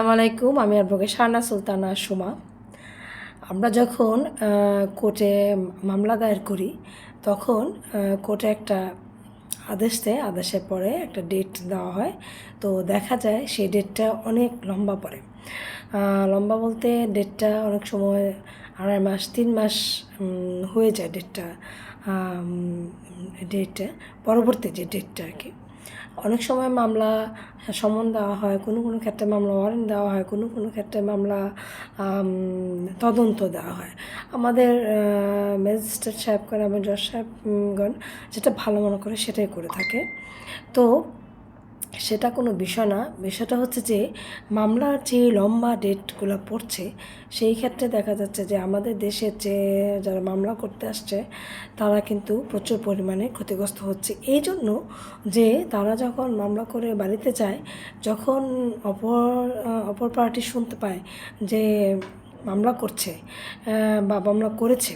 আসসালামু আলাইকুম আমি অ্যাডভোকেট শারনা সুলতানা সুমা। আমরা যখন কোর্টে মামলা দায়ের করি, তখন কোর্টে একটা আদেশ দেয়, আদেশের পরে একটা ডেট দেওয়া হয়। তো দেখা যায় সেই ডেটটা অনেক লম্বা পড়ে। লম্বা বলতে ডেটটা অনেক সময় আড়াই মাস, তিন মাস হয়ে যায় ডেটটা ডেটটা পরবর্তী যে ডেটটা আর কি। অনেক সময় মামলা সমন দেওয়া হয়, কোনো কোনো ক্ষেত্রে মামলা ওয়ারেন্ট দেওয়া হয়, কোনো কোনো ক্ষেত্রে মামলা তদন্ত দেওয়া হয়। আমাদের ম্যাজিস্ট্রেট সাহেবগণ এবং জজ সাহেবগণ যেটা ভালো মনে করে সেটাই করে থাকে। তো সেটা কোনো বিষয় না। বিষয়টা হচ্ছে যে, মামলার যে লম্বা ডেটগুলো পড়ছে, সেই ক্ষেত্রে দেখা যাচ্ছে যে, আমাদের দেশের যে যারা মামলা করতে আসছে, তারা কিন্তু প্রচুর পরিমাণে ক্ষতিগ্রস্ত হচ্ছে। এই জন্য যে, তারা যখন মামলা করে বাড়িতে যায়, যখন অপর অপর পার্টি শুনতে পায় যে মামলা করছে বা মামলা করেছে,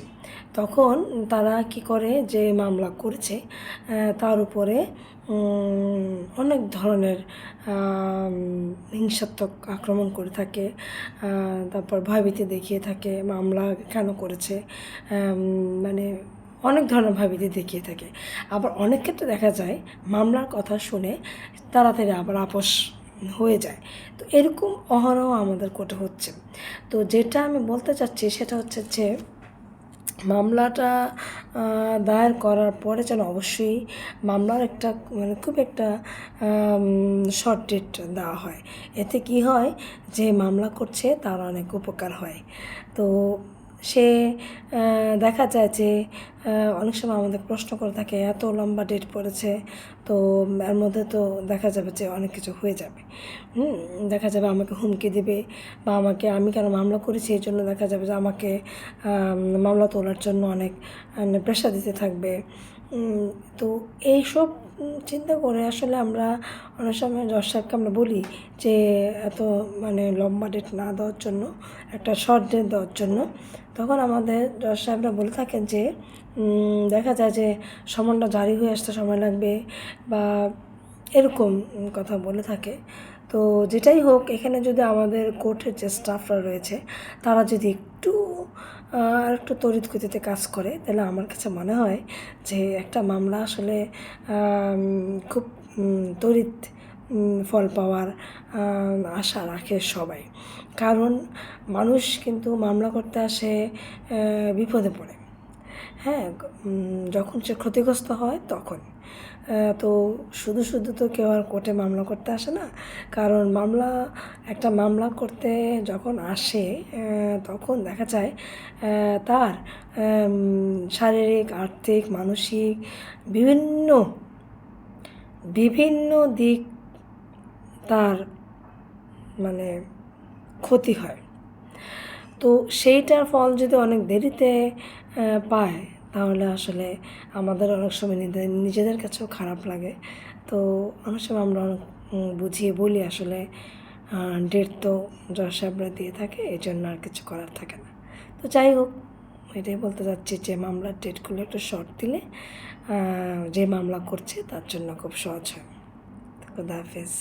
তখন তারা কি করে যে মামলা করেছে তার উপরে অনেক ধরনের হিংসাত্মক আক্রমণ করে থাকে তারপর ভয়ভীতি দেখিয়ে থাকে, মামলা কেন করেছে মানে অনেক ধরনের ভয়ভীতি দেখিয়ে থাকে। আবার অনেক ক্ষেত্রে দেখা যায়, মামলার কথা শুনে তাড়াতাড়ি আবার আপোষ হয়ে যায়। তো এরকম অহরহ আমাদের কোর্টে হচ্ছে। তো যেটা আমি বলতে চাচ্ছি সেটা হচ্ছে যে, মামলাটা দায়ের করার পরে যেন অবশ্যই মামলার একটা মানে খুব একটা শর্ট ডেট দেওয়া হয়। এতে কি হয়? যে মামলা করছে তার অনেক উপকার হয়। তো সে দেখা যায় যে অনেক সময় আমাদের প্রশ্ন করে থাকে, এত লম্বা ডেট পড়েছে। তো এর মধ্যে তো দেখা যাবে যে অনেক কিছু হয়ে যাবে। হুম, দেখা যাবে আমাকে হুমকি দেবে বা আমাকে আমি কেন মামলা করেছি, এই জন্য দেখা যাবে যে আমাকে মামলা তোলার জন্য অনেক প্রেশার দিতে থাকবে। তো এইসব চিন্তা করে আসলে আমরা অনেক সময় জজ সাহেবকে আমরা বলি যে এত মানে লম্বা ডেট না দেওয়ার জন্য, একটা শর্ট ডেট দেওয়ার জন্য। তখন আমাদের জজ সাহেবরা বলে থাকেন যে দেখা যায় যে সমনটা জারি হয়ে আসতে সময় লাগবে বা এরকম কথা বলে থাকে। তো যেটাই হোক, এখানে যদি আমাদের কোর্টের যে স্টাফরা রয়েছে, তারা যদি একটু আর একটু তড়িৎ গতিতে কাজ করে, তাহলে আমার কাছে মনে হয় যে একটা মামলা আসলে খুব তড়িৎ ফল পাওয়ার আশা রাখে সবাই। কারণ মানুষ কিন্তু মামলা করতে আসে বিপদে পড়ে। হ্যাঁ যখন সে ক্ষতিগ্রস্ত হয় তখন। তো শুধু শুধু তো কেউ আর কোর্টে মামলা করতে আসে না, কারণ মামলা, একটা মামলা করতে যখন আসে তখন দেখা যায় তার শারীরিক, আর্থিক, মানসিক বিভিন্ন বিভিন্ন দিক তার মানে ক্ষতি হয়। তো সেইটার ফল যদি অনেক দেরিতে পায়, তাহলে আসলে আমাদের অনেক সময় নিজেদের নিজেদের কাছেও খারাপ লাগে। তো অনেক সময় আমরা অনেক বুঝিয়ে বলি আসলে ডেট তো জজ সাহেবরা দিয়ে থাকে এই জন্য আর কিছু করার থাকে না। তো যাই হোক, এটাই বলতে চাচ্ছি যে মামলার ডেটগুলো একটু শর্ট দিলে যে মামলা করছে তার জন্য খুব সহজ হয়। খুদা হাফেজ।